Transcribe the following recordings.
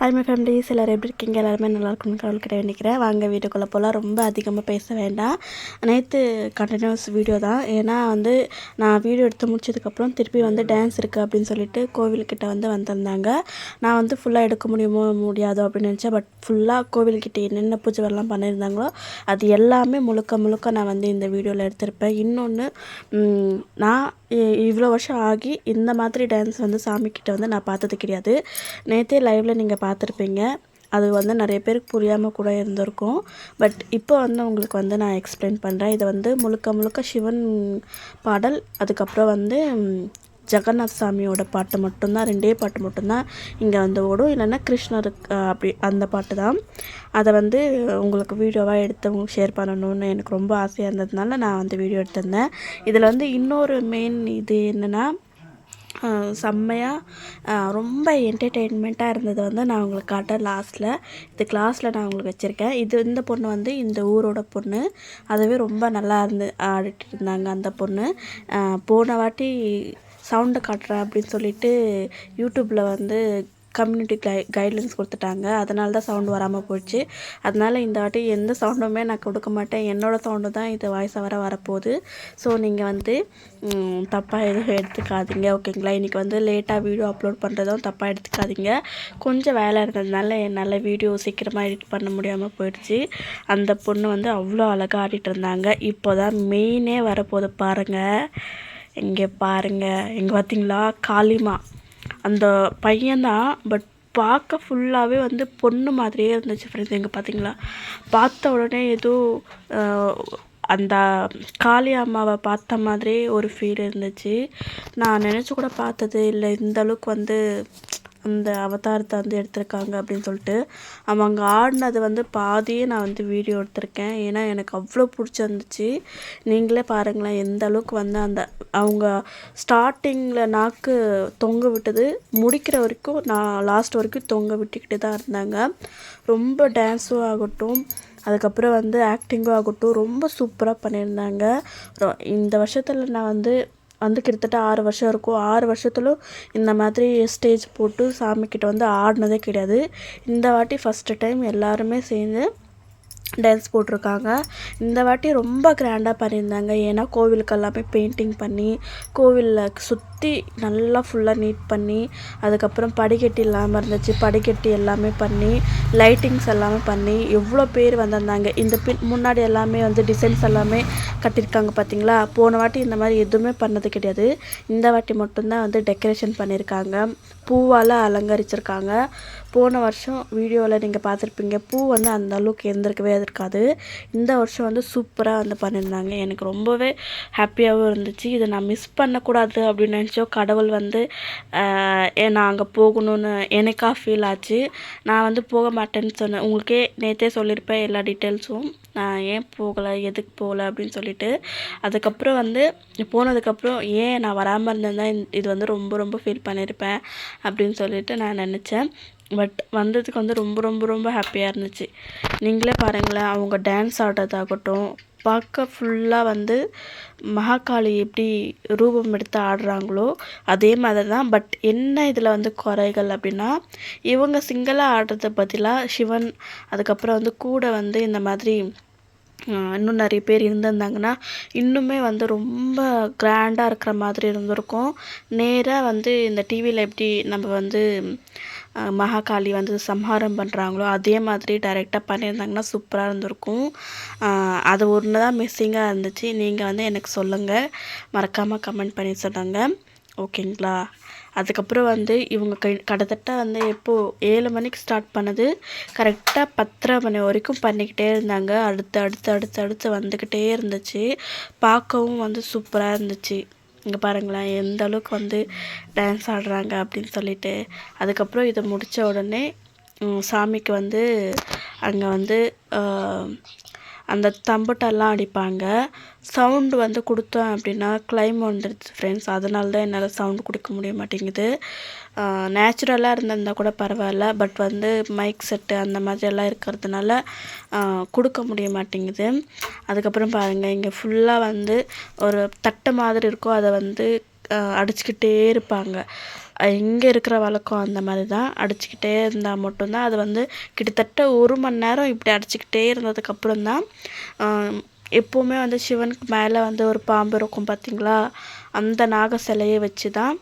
Hi my families எல்லோரும் எப்படி இருக்கீங்க? எல்லாருமே நல்லா இருக்கும்னு கடவுள் கிட்ட வேண்டிக்கிறேன். வாங்க வீட்டுக்குள்ளே போகலாம் ரொம்ப அதிகமாக பேச வேண்டாம். நேற்று கண்டினியூஸ் வீடியோ தான். ஏன்னா வந்து நான் வீடியோ எடுத்து முடிச்சதுக்கப்புறம் திருப்பி வந்து டான்ஸ் இருக்குது அப்படின்னு சொல்லிட்டு கோவில்கிட்ட வந்து வந்திருந்தாங்க. நான் வந்து ஃபுல்லாக எடுக்க முடியுமோ முடியாதோ அப்படின்னு நினச்சேன். பட் ஃபுல்லாக கோவில்கிட்ட என்னென்ன பூஜை பண்ணியிருந்தாங்களோ அது எல்லாமே முழுக்க முழுக்க நான் வந்து இந்த வீடியோவில் எடுத்திருப்பேன். இன்னொன்று நான் இவ்வளோ வருஷம் ஆகி இந்த மாதிரி டான்ஸ் வந்து சாமிக்கிட்ட வந்து நான் பார்த்தது கிடையாது. நேற்றே லைவில் நீங்கள் பார்த்துருப்பீங்க. அது வந்து நிறைய பேருக்கு புரியாமல் கூட இருந்திருக்கும். பட் இப்போ வந்து உங்களுக்கு வந்து நான் எக்ஸ்பிளைன் பண்ணுறேன் இதை வந்து முழுக்க முழுக்க சிவன் பாடல் அதுக்கப்புறம் வந்து ஜெகநாத் சாமியோட பாட்டு மட்டும்தான் ரெண்டே பாட்டு மட்டும்தான் இங்கே வந்து ஓடும். இல்லைன்னா கிருஷ்ணருக்கு அப்படி அந்த பாட்டு தான். அதை வந்து உங்களுக்கு வீடியோவாக எடுத்து உங்களுக்கு ஷேர் பண்ணணும்னு எனக்கு ரொம்ப ஆசையாக இருந்ததுனால நான் வந்து வீடியோ எடுத்திருந்தேன். இதில் வந்து இன்னொரு மெயின் இது என்னென்னா செம்மையாக ரொம்ப என்டர்டெயின்மெண்ட்டாக இருந்தது வந்து நான் உங்களுக்கு காட்டேன் லாஸ்ட்டில் இது கிளாஸில் நான் உங்களுக்கு வச்சுருக்கேன். இது இந்த பொண்ணு வந்து இந்த ஊரோட பொண்ணு. அதுவே ரொம்ப நல்லா இருந்து ஆடிட்டு இருந்தாங்க அந்த பொண்ணு. போன வாட்டி சவுண்டை காட்டுறேன் அப்படின்னு சொல்லிட்டு யூடியூப்பில் வந்து கம்யூனிட்டி கை கைட்லைன்ஸ் கொடுத்துட்டாங்க. அதனால தான் சவுண்டு வராமல் போயிடுச்சு அதனால் இந்த வாட்டி எந்த சவுண்டுமே நான் கொடுக்க மாட்டேன். என்னோடய சவுண்டு தான் இது வாய்ஸ் வர வரப்போகுது. ஸோ நீங்கள் வந்து தப்பாக எதுவும் எடுத்துக்காதீங்க ஓகேங்களா? இன்றைக்கி வந்து லேட்டாக வீடியோ அப்லோட் பண்ணுறதும் தப்பாக எடுத்துக்காதீங்க. கொஞ்சம் வேலை இருந்ததுனால என்னால் வீடியோ சீக்கிரமாக எடிட் பண்ண முடியாமல் போயிடுச்சு. அந்த பொண்ணு வந்து அவ்வளோ அழகாக ஆடிட்டு இருந்தாங்க. இப்போ தான் மெயினே வரப்போகுது பாருங்கள் இங்கே பாருங்கள் இங்கே பார்த்தீங்களா காளிமா. அந்த பையன்தான் பட் பார்க்க ஃபுல்லாகவே வந்து பொண்ணு மாதிரியே இருந்துச்சு ஃப்ரெண்ட்ஸ் எங்கே பார்த்தீங்களா பார்த்த உடனே ஏதோ அந்த காளி அம்மாவை பார்த்த மாதிரியே ஒரு ஃபீல் இருந்துச்சு. நான் நினச்சி கூட பார்த்தது இல்லை. இந்த அளவுக்கு வந்து அந்த அவதாரத்தை வந்து எடுத்திருக்காங்க அப்படின்னு சொல்லிட்டு. அவங்க ஆடினது வந்து பாதியே நான் வந்து வீடியோ எடுத்திருக்கேன். ஏன்னா எனக்கு அவ்வளோ பிடிச்சிருந்துச்சு. நீங்களே பாருங்களேன் எந்த அளவுக்கு வந்து அந்த அவங்க ஸ்டார்டிங்கில் நாக்கு தொங்க விட்டது. முடிக்கிற வரைக்கும் நான் லாஸ்ட் வரைக்கும் தொங்க விட்டுக்கிட்டு தான் இருந்தாங்க. ரொம்ப டான்ஸும் ஆகட்டும் அதுக்கப்புறம் வந்து ஆக்டிங்கும் ஆகட்டும் ரொம்ப சூப்பராக பண்ணியிருந்தாங்க. இந்த வருஷத்தில் நான் வந்து வந்து கிட்டத்தட்ட ஆறு வருஷம் இருக்கும். ஆறு வருஷத்துலும் இந்த மாதிரி ஸ்டேஜ் போட்டு சாமிக்கிட்ட வந்து ஆடினதே கிடையாது. இந்த வாட்டி ஃபஸ்ட்டு டைம் எல்லாருமே சேர்ந்து டான்ஸ் போட்டிருக்காங்க. இந்த வாட்டி ரொம்ப கிராண்டாக பண்ணியிருந்தாங்க. ஏன்னா கோவிலுக்கு எல்லாமே பெயிண்டிங் பண்ணி கோவிலில் சுற்றி நல்லா ஃபுல்லாக நீட் பண்ணி அதுக்கப்புறம் படிக்கட்டி இல்லாமல் இருந்துச்சு. படிக்கட்டி எல்லாமே பண்ணி லைட்டிங்ஸ் எல்லாமே பண்ணி எவ்வளோ பேர் வந்திருந்தாங்க. இந்த பின் முன்னாடி எல்லாமே வந்து டிசைன்ஸ் எல்லாமே கட்டியிருக்காங்க பார்த்தீங்களா? போன வாட்டி இந்த மாதிரி எதுவுமே பண்ணது கிடையாது. இந்த வாட்டி மட்டும்தான் வந்து டெக்கரேஷன் பண்ணியிருக்காங்க. பூவால் அலங்கரிச்சிருக்காங்க. போன வருஷம் வீடியோவில் நீங்கள் பார்த்துருப்பீங்க. பூ வந்து அந்த அளவுக்கு எந்திருக்கவே இருக்காது. இந்த வருஷம் வந்து சூப்பராக வந்து பண்ணியிருந்தாங்க. எனக்கு ரொம்பவே ஹாப்பியாகவும் இருந்துச்சு. இதை நான் மிஸ் பண்ணக்கூடாது அப்படின்னு நினச்சோ கடவுள் வந்து நான் அங்கே போகணும்னு எனக்காக ஃபீல் ஆச்சு. நான் வந்து போக மாட்டேன்னு சொன்னேன். உங்களுக்கே நேற்றே சொல்லியிருப்பேன் எல்லா டீட்டெயில்ஸும் நான் ஏன் போகலை எதுக்கு போகலை அப்படின்னு சொல்லிட்டு. அதுக்கப்புறம் வந்து போனதுக்கப்புறம் ஏன் நான் வராமல் இருந்தேன்னா இது வந்து ரொம்ப ரொம்ப ஃபீல் பண்ணியிருப்பேன் அப்படின்னு சொல்லிட்டு நான் நினச்சேன். பட் வந்ததுக்கு வந்து ரொம்ப ரொம்ப ரொம்ப ஹாப்பியாக இருந்துச்சு. நீங்களே பாருங்களேன் அவங்க டான்ஸ் ஆடுறதாகட்டும் பார்க்க ஃபுல்லாக வந்து மகாகாளி எப்படி ரூபம் எடுத்து ஆடுறாங்களோ அதே மாதிரி தான் பட் என்ன இதில் வந்து குறைகள் அப்படின்னா இவங்க சிங்கிளாக ஆடுறத பதிலாக சிவன் அதுக்கப்புறம் வந்து கூட வந்து இந்த மாதிரி இன்னும் நிறைய பேர் இருந்திருந்தாங்கன்னா இன்னுமே வந்து ரொம்ப கிராண்டாக இருக்கிற மாதிரி இருந்திருக்கும். நேராக வந்து இந்த டிவியில் எப்படி நம்ம வந்து மகாகாளி வந்து சம்ஹாரம் பண்ணுறாங்களோ அதே மாதிரி டைரெக்டாக பண்ணியிருந்தாங்கன்னா சூப்பராக இருந்திருக்கும். அது ஒன்று தான் மிஸ்ஸிங்காக இருந்துச்சு. நீங்கள் வந்து எனக்கு சொல்லுங்கள் மறக்காமல் கமெண்ட் பண்ணி சொல்லுங்கள் ஓகேங்களா? அதுக்கப்புறம் வந்து இவங்க கை கிட்டத்தட்ட வந்து எப்போது ஏழு மணிக்கு ஸ்டார்ட் பண்ணது. கரெக்டாக பத்தரை மணி வரைக்கும் பண்ணிக்கிட்டே இருந்தாங்க. அடுத்து அடுத்து அடுத்து அடுத்து வந்துக்கிட்டே இருந்துச்சு. பார்க்கவும் வந்து சூப்பராக இருந்துச்சு. இங்கே பாருங்களேன் எந்த அளவுக்கு வந்து டான்ஸ் ஆடுறாங்க அப்படின்னு சொல்லிட்டு. அதுக்கப்புறம் இதை முடித்த உடனே சாமிக்கு வந்து அங்கே வந்து அந்த தம்பட்டெல்லாம் அடிப்பாங்க. சவுண்டு வந்து கொடுத்தோம் அப்படின்னா கிளைம் வந்துடுச்சு ஃப்ரெண்ட்ஸ் அதனால தான் என்னால் சவுண்டு கொடுக்க முடிய மாட்டேங்குது. நேச்சுரலாக இருந்திருந்தால் கூட பரவாயில்ல. பட் வந்து மைக் செட்டு அந்த மாதிரியெல்லாம் இருக்கிறதுனால கொடுக்க முடிய மாட்டேங்குது. அதுக்கப்புறம் பாருங்கள் இங்கே ஃபுல்லாக வந்து ஒரு தட்டை மாதிரி இருக்கும் அதை வந்து அடிச்சுக்கிட்டே இருப்பாங்க. இங்கே இருக்கிற வழக்கம் அந்த மாதிரி தான் அடிச்சுக்கிட்டே இருந்தால் மட்டும்தான். அது வந்து கிட்டத்தட்ட ஒரு மணி நேரம் இப்படி அடிச்சுக்கிட்டே இருந்ததுக்கப்புறம் தான் எப்போவுமே வந்து சிவனுக்கு மேலே வந்து ஒரு பாம்பு இருக்கும் பார்த்தீங்களா அந்த நாக சிலையை வச்சு தான்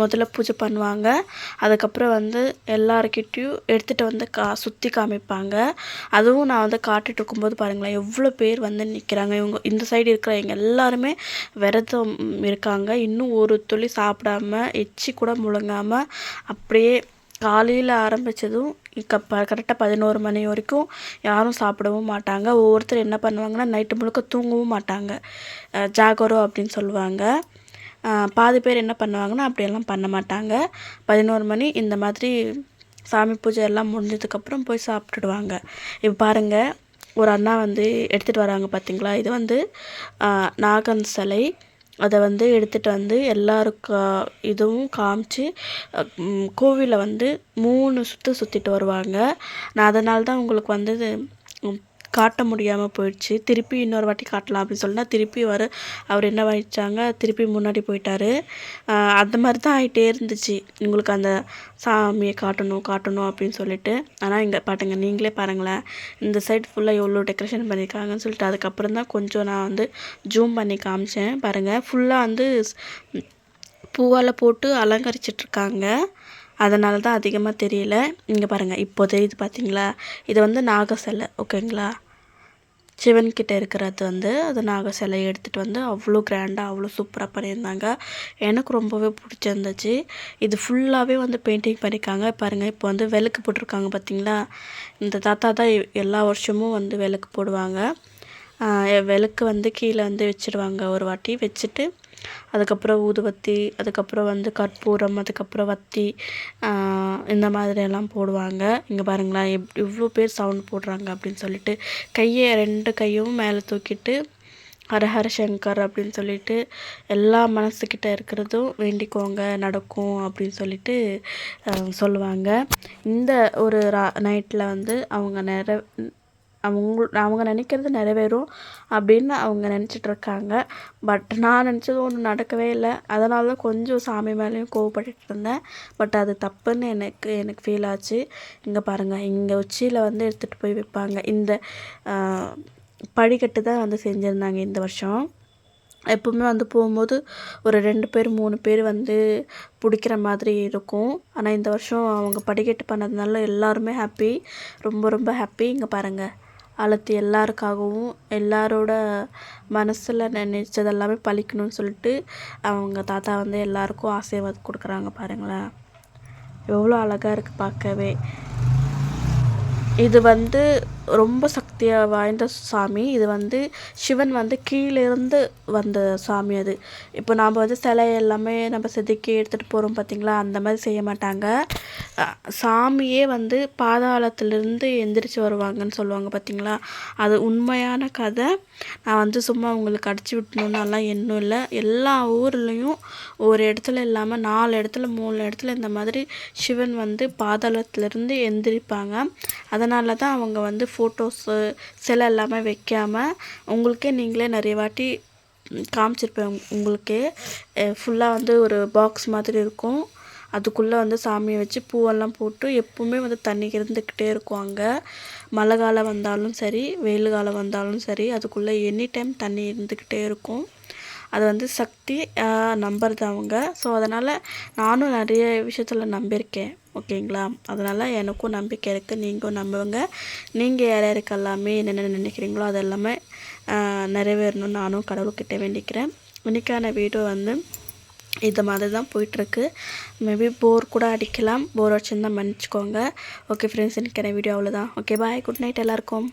முதல்ல பூஜை பண்ணுவாங்க. அதுக்கப்புறம் வந்து எல்லாருக்கிட்டேயும் எடுத்துகிட்டு வந்து கா சுற்றி காமிப்பாங்க. அதுவும் நான் வந்து காட்டிகிட்டு இருக்கும்போது பாருங்களேன் எவ்வளோ பேர் வந்து நிற்கிறாங்க இவங்க இந்த சைடு இருக்கிற எங்கள் எல்லாருமே விரதம் இருக்காங்க. இன்னும் ஒரு துளி சாப்பிடாம எச்சி கூட முழுங்காமல் அப்படியே காலையில் ஆரம்பித்ததும் க ப கரெக்டாக பதினோரு மணி வரைக்கும் யாரும் சாப்பிடவும் மாட்டாங்க. ஒவ்வொருத்தர் என்ன பண்ணுவாங்கன்னா நைட்டு முழுக்க தூங்கவும் மாட்டாங்க. ஜாகரோ அப்படின்னு சொல்லுவாங்க. பாதி பேர் என்ன பண்ணுவாங்கன்னா அப்படியெல்லாம் பண்ண மாட்டாங்க. பதினோரு மணி இந்த மாதிரி சாமி பூஜை எல்லாம் முடிஞ்சதுக்கப்புறம் போய் சாப்பிட்டுடுவாங்க. இப்போ பாருங்கள் ஒரு அண்ணா வந்து எடுத்துகிட்டு வராங்க பார்த்தீங்களா இது வந்து நாகன் சிலை. அதை வந்து எடுத்துகிட்டு வந்து எல்லாருக்கு இதுவும் காமிச்சு கோவிலை வந்து மூணு சுற்று சுற்றிட்டு வருவாங்க. நான் அதனால தான் உங்களுக்கு வந்து காட்ட முடியாமல் போயிடுச்சு. திருப்பி இன்னொரு வாட்டி காட்டலாம் அப்படின்னு சொன்னால் திருப்பி வர அவர் என்ன ஆயிடுச்சாங்க திருப்பி முன்னாடி போயிட்டார். அந்த மாதிரி தான் ஆகிட்டே இருந்துச்சு. உங்களுக்கு அந்த சாமியை காட்டணும் காட்டணும் அப்படின்னு சொல்லிட்டு. ஆனால் இங்கே பாட்டுங்க நீங்களே பாருங்களேன். இந்த சைடு ஃபுல்லாக எவ்வளோ டெக்கரேஷன் பண்ணியிருக்காங்கன்னு சொல்லிட்டு அதுக்கப்புறம் தான் கொஞ்சம் நான் வந்து ஜூம் பண்ணி காமிச்சேன். பாருங்கள் ஃபுல்லாக வந்து பூவால் போட்டு அலங்கரிச்சிட்ருக்காங்க. அதனால தான் அதிகமாக தெரியல. இங்கே பாருங்கள் இப்போ தெரியுது பார்த்தீங்களா இது வந்து நாக சிலை ஓகேங்களா சிவன்கிட்ட இருக்கிறது வந்து அது நாக சிலையை எடுத்துகிட்டு வந்து அவ்வளோ கிராண்டாக அவ்வளோ சூப்பராக பண்ணியிருந்தாங்க. எனக்கு ரொம்பவே பிடிச்சிருந்துச்சு. இது ஃபுல்லாகவே வந்து பெயிண்டிங் பண்ணியிருக்காங்க. பாருங்கள் இப்போ வந்து விளக்கு போட்டிருக்காங்க பார்த்தீங்களா? இந்த தாத்தா தான் எல்லா வருஷமும் வந்து விளக்கு போடுவாங்க. விளக்கு வந்து கீழே வந்து வச்சுருவாங்க ஒரு வாட்டி. வச்சுட்டு அதுக்கப்புறம் ஊதுவத்தி அதுக்கப்புறம் வந்து கற்பூரம் அதுக்கப்புறம் வத்தி இந்த மாதிரியெல்லாம் போடுவாங்க. இங்கே பாருங்களேன் எப் இவ்வளோ பேர் சவுண்ட் போடுறாங்க அப்படின்னு சொல்லிட்டு கையை ரெண்டு கையும் மேலே தூக்கிட்டு ஹரஹர சங்கர் அப்படின்னு சொல்லிட்டு எல்லா மனசுக்கிட்ட இருக்கிறதும் வேண்டிக்கோங்க நடக்கும் அப்படின்னு சொல்லிட்டு சொல்லுவாங்க. இந்த ஒரு ரா நைட்டில் வந்து அவங்க நிற அவங்க அவங்க நினைக்கிறது நிறைவேறும் அப்படின்னு அவங்க நினச்சிட்ருக்காங்க. பட் நான் நினச்சது ஒன்றும் நடக்கவே இல்லை. அதனால தான் கொஞ்சம் சாமி மேலேயும் கோவப்பட்டுட்டு இருந்தேன் பட் அது தப்புன்னு எனக்கு எனக்கு ஃபீல் ஆச்சு. இங்கே பாருங்கள் இங்கே உச்சியில் வந்து எடுத்துகிட்டு போய் வைப்பாங்க. இந்த படிக்கட்டு தான் வந்து செஞ்சுருந்தாங்க இந்த வருஷம். எப்பவுமே வந்து போகும்போது ஒரு ரெண்டு பேர் மூணு பேர் வந்து பிடிக்கிற மாதிரி இருக்கும். ஆனால் இந்த வருஷம் அவங்க படிக்கட்டு பண்ணதுனால எல்லாருமே ஹாப்பி ரொம்ப ரொம்ப ஹாப்பி இங்கே பாருங்கள் அழுத்தி எல்லாருக்காகவும் எல்லாரோட மனசில் நினைச்சதெல்லாமே பழிக்கணும்னு சொல்லிட்டு அவங்க தாத்தா வந்து எல்லாருக்கும் ஆசீர்வாதம் கொடுக்குறாங்க பாருங்களேன். எவ்வளோ அழகாக இருக்குது பார்க்கவே. இது வந்து ரொம்ப சக்தியாக வாய்ந்த சாமி. இது வந்து சிவன் வந்து கீழேருந்து வந்த சாமி அது. இப்போ நாம் வந்து சிலை எல்லாமே நம்ம செதுக்கி எடுத்துகிட்டு போகிறோம் பார்த்திங்களா அந்த மாதிரி செய்ய மாட்டாங்க. சாமியே வந்து பாதாளத்துலேருந்து எந்திரிச்சு வருவாங்கன்னு சொல்லுவாங்க பார்த்திங்களா அது உண்மையான கதை. நான் வந்து சும்மா உங்களுக்கு அடிச்சு விட்டணுன்னெல்லாம் எண்ணம் இல்லை. எல்லா ஊர்லேயும் ஒரு இடத்துல இல்லாமல் நாலு இடத்துல மூணு இடத்துல இந்த மாதிரி சிவன் வந்து பாதாளத்துலேருந்து எந்திரிப்பாங்க. அதனால தான் அவங்க வந்து ஃபோட்டோஸு சிலை எல்லாமே வைக்காமல் உங்களுக்கே நீங்களே நிறைய வாட்டி காமிச்சிருப்பேன் உங்களுக்கே. ஃபுல்லாக வந்து ஒரு பாக்ஸ் மாதிரி இருக்கும். அதுக்குள்ளே வந்து சாமியை வச்சு பூவெல்லாம் போட்டு எப்பவுமே வந்து தண்ணி இருந்துக்கிட்டே இருக்கும் அங்கே. மழை காலம் வந்தாலும் சரி வெயில் காலம் வந்தாலும் சரி அதுக்குள்ளே எனி டைம் தண்ணி இருந்துக்கிட்டே இருக்கும். அது வந்து சக்தி நம்புறது அவங்க. ஸோ அதனால் நானும் நிறைய விஷயத்தில் நம்பியிருக்கேன். ஓகேங்களா? அதனால் எனக்கும் நம்பிக்கை இருக்குது நீங்களும் நம்புவங்க நீங்கள் யார் யாருக்கு எல்லாமே என்னென்ன நினைக்கிறீங்களோ அது எல்லாமே நிறைவேறணும்னு நானும் கடவுள்கிட்ட வேண்டிக்கிறேன். இன்றைக்கான வீடியோ வந்து இது மாதிரி தான் போயிட்டுருக்கு. மேபி போர் கூட அடிக்கலாம். போர் வச்சுருந்தா மன்னிச்சிக்கோங்க. ஓகே ஃப்ரெண்ட்ஸ் இன்றைக்கான வீடியோ அவ்வளோதான் ஓகே பாய் குட் நைட் எல்லாருக்கும்.